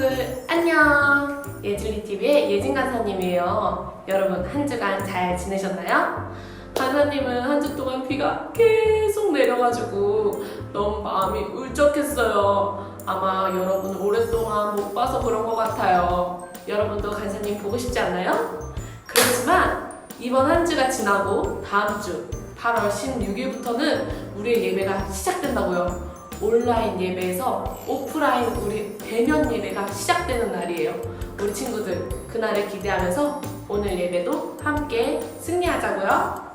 친구들 안녕. 예준이TV의 예진 간사님이에요. 여러분 한 주간 잘 지내셨나요? 간사님은 한 주 동안 비가 계속 내려가지고 너무 마음이 울적했어요. 아마 여러분 오랫동안 못 봐서 그런 것 같아요. 여러분도 간사님 보고 싶지 않나요? 그렇지만 이번 한 주가 지나고 다음 주 8월 16일부터는 우리의 예배가 시작된다고요 온라인 예배에서 오프라인 우리 대면 예배가 시작되는 날이에요. 우리 친구들 그날을 기대하면서 오늘 예배도 함께 승리하자고요.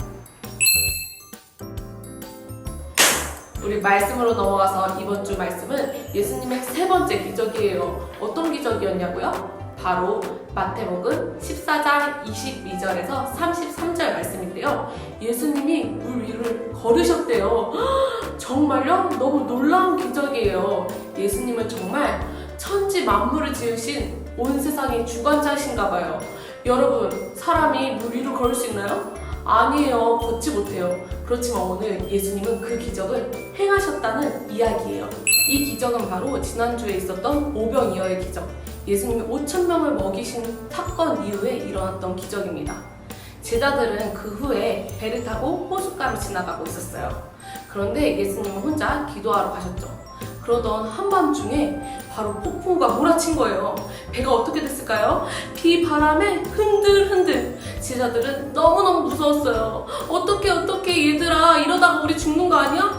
우리 말씀으로 넘어가서 이번 주 말씀은 예수님의 세 번째 기적이에요. 어떤 기적이었냐고요? 바로 마태복음 14장 22절에서 33절 말씀인데요. 예수님이 물 위를 걸으셨대요. 정말요? 너무 놀라운 기적이에요. 예수님은 정말 천지 만물을 지으신 온 세상의 주관자이신가 봐요. 여러분, 사람이 물 위로 걸을 수 있나요? 아니에요. 걷지 못해요. 그렇지만 오늘 예수님은 그 기적을 행하셨다는 이야기예요. 이 기적은 바로 지난주에 있었던 오병이어의 기적. 예수님이 5천 명을 먹이신 사건 이후에 일어났던 기적입니다. 제자들은 그 후에 배를 타고 호숫가로 지나가고 있었어요. 그런데 예수님은 혼자 기도하러 가셨죠. 그러던 한밤중에 바로 폭풍우가 몰아친 거예요. 배가 어떻게 됐을까요? 비 바람에 흔들흔들. 제자들은 너무너무 무서웠어요. 어떻게 어떻게 얘들아 이러다가 우리 죽는 거 아니야?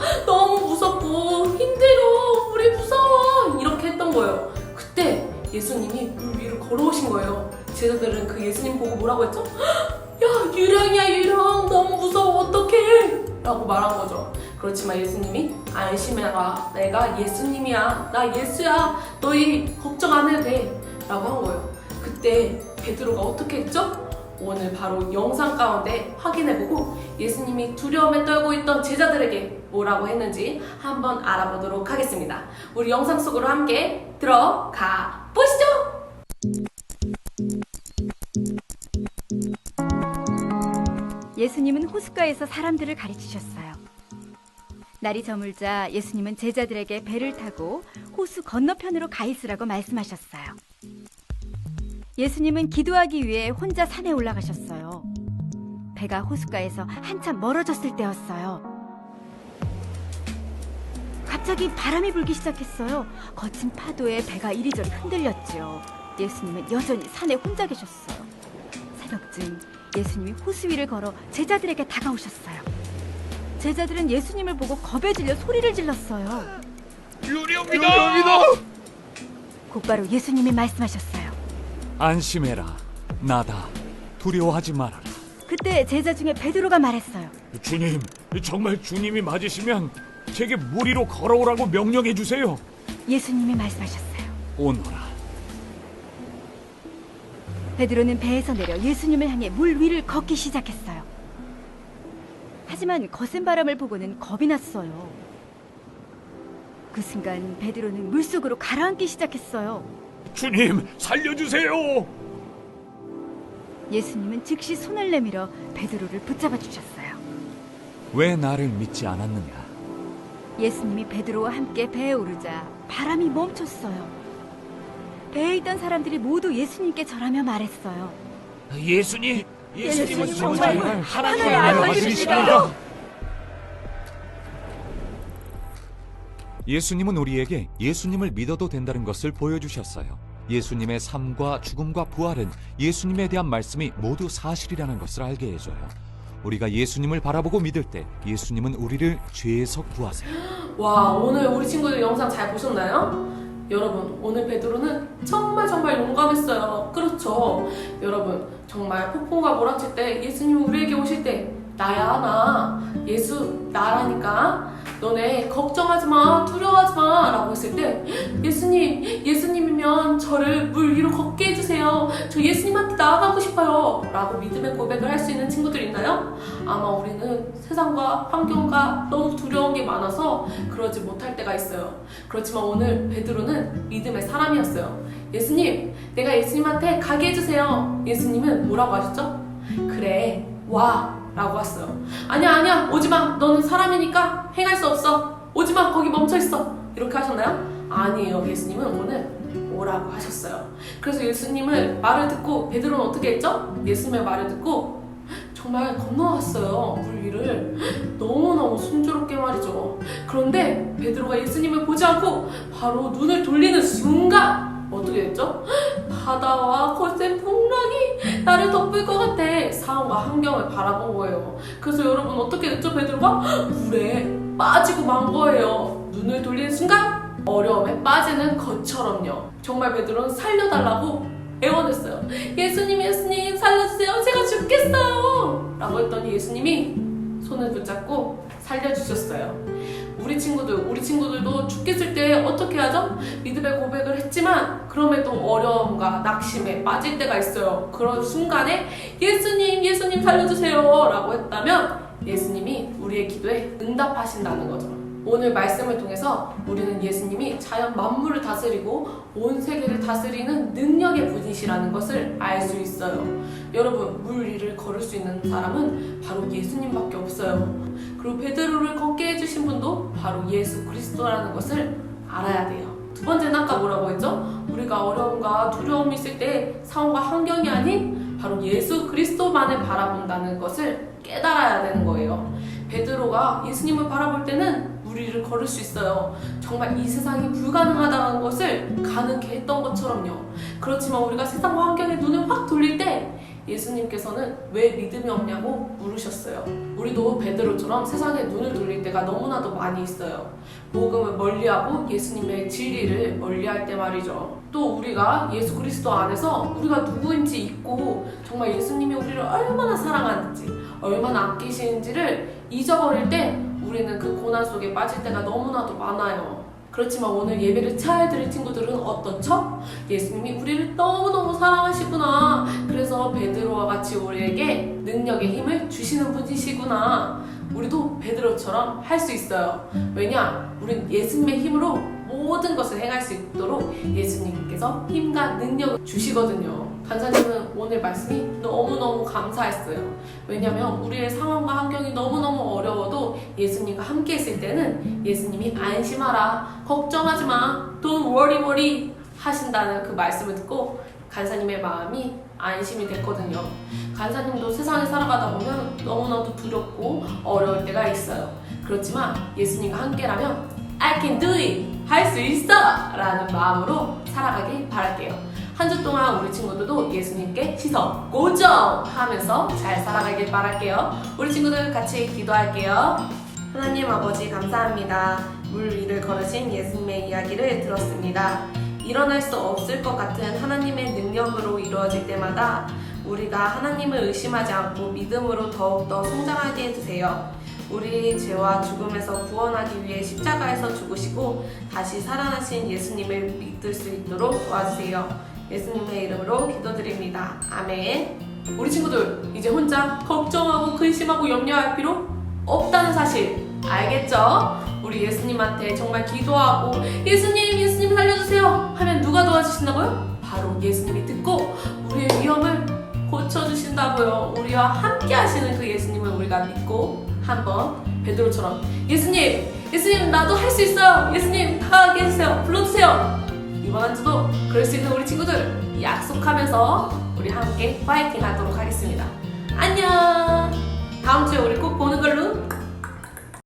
제자들은 그 예수님 보고 뭐라고 했죠? 야 유령이야 유령. 너무 무서워. 어떡해. 라고 말한 거죠. 그렇지만 예수님이 안심해라 내가 예수님이야. 나 예수야. 너희 걱정 안 해도 돼. 라고 한 거예요. 그때 베드로가 어떻게 했죠? 오늘 바로 영상 가운데 확인해보고 예수님이 두려움에 떨고 있던 제자들에게 뭐라고 했는지 한번 알아보도록 하겠습니다. 우리 영상 속으로 함께 들어가 예수님은 호숫가에서 사람들을 가르치셨어요. 날이 저물자 예수님은 제자들에게 배를 타고 호수 건너편으로 가 있으라고 말씀하셨어요. 예수님은 기도하기 위해 혼자 산에 올라가셨어요. 배가 호숫가에서 한참 멀어졌을 때였어요. 갑자기 바람이 불기 시작했어요. 거친 파도에 배가 이리저리 흔들렸죠. 예수님은 여전히 산에 혼자 계셨어요. 새벽쯤 예수님이 호수 위를 걸어 제자들에게 다가오셨어요. 제자들은 예수님을 보고 겁에 질려 소리를 질렀어요. 유령이다! 곧바로 예수님이 말씀하셨어요. 안심해라. 나다. 두려워하지 말아라. 그때 제자 중에 베드로가 말했어요. 주님, 정말 주님이 맞으시면 제게 물 위로 걸어오라고 명령해 주세요. 예수님이 말씀하셨어요. 오너라. 베드로는 배에서 내려 예수님을 향해 물 위를 걷기 시작했어요. 하지만 거센 바람을 보고는 겁이 났어요. 그 순간 베드로는 물속으로 가라앉기 시작했어요. 주님, 살려주세요. 예수님은 즉시 손을 내밀어 베드로를 붙잡아 주셨어요. 왜 나를 믿지 않았느냐? 예수님이 베드로와 함께 배에 오르자 바람이 멈췄어요. 배에 있던 사람들이 모두 예수님께 절하며 말했어요. 예수님, 예수님은 정말 하나님의 아들이시다. 예수님은 우리에게 예수님을 믿어도 된다는 것을 보여주셨어요. 예수님의 삶과 죽음과 부활은 예수님에 대한 말씀이 모두 사실이라는 것을 알게 해줘요. 우리가 예수님을 바라보고 믿을 때 예수님은 우리를 죄에서 구하세요. 와 오늘 우리 친구들 영상 잘 보셨나요? 여러분 오늘 베드로는 정말 정말 용감했어요. 그렇죠? 여러분 정말 폭풍과 몰아칠 때 예수님이 우리에게 오실 때 나야 나. 예수 나라니까. 너네 걱정하지 마 두려워하지 마. 라고 했을 때 예수님 예수님이면 저를 물 위로 걷게 해주세요 저 예수님한테 나아가고 싶어요 라고 믿음의 고백을 할 수 있는 친구들 있나요? 아마 우리는 세상과 환경과 너무 두려운 게 많아서 그러지 못할 때가 있어요. 그렇지만 오늘 베드로는 믿음의 사람이었어요. 예수님, 내가 예수님한테 가게 해주세요. 예수님은 뭐라고 하셨죠? 그래, 와. 라고 했어요. 아니야, 아니야, 오지 마. 너는 사람이니까 행할 수 없어. 오지 마. 거기 멈춰 있어. 이렇게 하셨나요? 아니에요. 예수님은 오늘 오라고 하셨어요. 그래서 예수님을 말을 듣고 베드로는 어떻게 했죠? 예수님의 말을 듣고 정말 건너갔어요. 물 위를 너무너무 순조롭게 말이죠. 그런데 베드로가 예수님을 보지 않고 바로 눈을 돌리는 순간 어떻게 됐죠? 바다와 거센 풍랑이 나를 덮을 것 같아 상황과 환경을 바라본 거예요. 그래서 여러분 어떻게 됐죠? 베드로가 물에 빠지고 만 거예요. 눈을 돌리는 순간 어려움에 빠지는 것처럼요. 정말 베드로는 살려달라고 애원했어요. 예수님, 예수님, 살려주세요. 제가 죽겠어요. 라고 했더니 예수님이 손을 붙잡고 살려주셨어요. 우리 친구들, 우리 친구들도 죽겠을 때 어떻게 하죠? 믿음의 고백을 했지만, 그럼에도 어려움과 낙심에 빠질 때가 있어요. 그런 순간에 예수님, 예수님 살려주세요. 라고 했다면, 예수님이 우리의 기도에 응답하신다는 거죠. 오늘 말씀을 통해서 우리는 예수님이 자연 만물을 다스리고 온 세계를 다스리는 능력의 분이시라는 것을 알 수 있어요. 여러분, 물 위를 걸을 수 있는 사람은 바로 예수님밖에 없어요. 그리고 베드로를 걷게 해주신 분도 바로 예수 그리스도라는 것을 알아야 돼요. 두 번째는 아까 뭐라고 했죠? 우리가 어려움과 두려움이 있을 때 상황과 환경이 아닌 바로 예수 그리스도만을 바라본다는 것을 깨달아야 되는 거예요. 베드로가 예수님을 바라볼 때는 우리를 걸을 수 있어요. 정말 이 세상이 불가능하다는 것을 가능케 했던 것처럼요. 그렇지만 우리가 세상과 환경에 눈을 확 돌릴 때 예수님께서는 왜 믿음이 없냐고 물으셨어요. 우리도 베드로처럼 세상에 눈을 돌릴 때가 너무나도 많이 있어요. 복음을 멀리하고 예수님의 진리를 멀리할 때 말이죠. 또 우리가 예수 그리스도 안에서 우리가 누구인지 잊고 정말 예수님이 우리를 얼마나 사랑하는지 얼마나 아끼시는지를 잊어버릴 때 우리는 그 고난 속에 빠질 때가 너무나도 많아요. 그렇지만 오늘 예배를 잘 드릴 친구들은 어떻죠? 예수님이 우리를 너무너무 사랑하시구나. 그래서 베드로와 같이 우리에게 능력의 힘을 주시는 분이시구나. 우리도 베드로처럼 할 수 있어요. 왜냐? 우린 예수님의 힘으로 모든 것을 행할 수 있도록 예수님께서 힘과 능력을 주시거든요. 간사님은 오늘 말씀이 너무너무 감사했어요. 왜냐면 우리의 상황과 환경이 너무너무 어려워도 예수님과 함께 있을 때는 예수님이 안심하라, 걱정하지 마, don't worry worry 하신다는 그 말씀을 듣고 간사님의 마음이 안심이 됐거든요. 간사님도 세상에 살아가다 보면 너무나도 두렵고 어려울 때가 있어요. 그렇지만 예수님과 함께라면 I can do it! 할 수 있어! 라는 마음으로 살아가길 바랄게요. 한 주 동안 우리 친구들도 예수님께 시선 고정! 하면서 잘 살아가길 바랄게요. 우리 친구들 같이 기도할게요. 하나님 아버지 감사합니다. 물 위를 걸으신 예수님의 이야기를 들었습니다. 일어날 수 없을 것 같은 하나님의 능력으로 이루어질 때마다 우리가 하나님을 의심하지 않고 믿음으로 더욱더 성장하게 해주세요. 우리 죄와 죽음에서 구원하기 위해 십자가에서 죽으시고 다시 살아나신 예수님을 믿을 수 있도록 도와주세요. 예수님의 이름으로 기도드립니다. 아멘. 우리 친구들 이제 혼자 걱정하고 근심하고 염려할 필요 없다는 사실 알겠죠? 우리 예수님한테 정말 기도하고 예수님 예수님 살려주세요 하면 누가 도와주신다고요? 바로 예수님이 듣고 우리의 위험을 고쳐주신다고요. 우리와 함께 하시는 그 예수님을 우리가 믿고 한번 베드로처럼 예수님 예수님 나도 할 수 있어요. 예수님 다가게 해주세요. 불러주세요. 이번 한 주도 그럴 수 있는 우리 친구들 약속하면서 우리 함께 파이팅 하도록 하겠습니다. 안녕. 다음 주에 우리 꼭 보는 걸로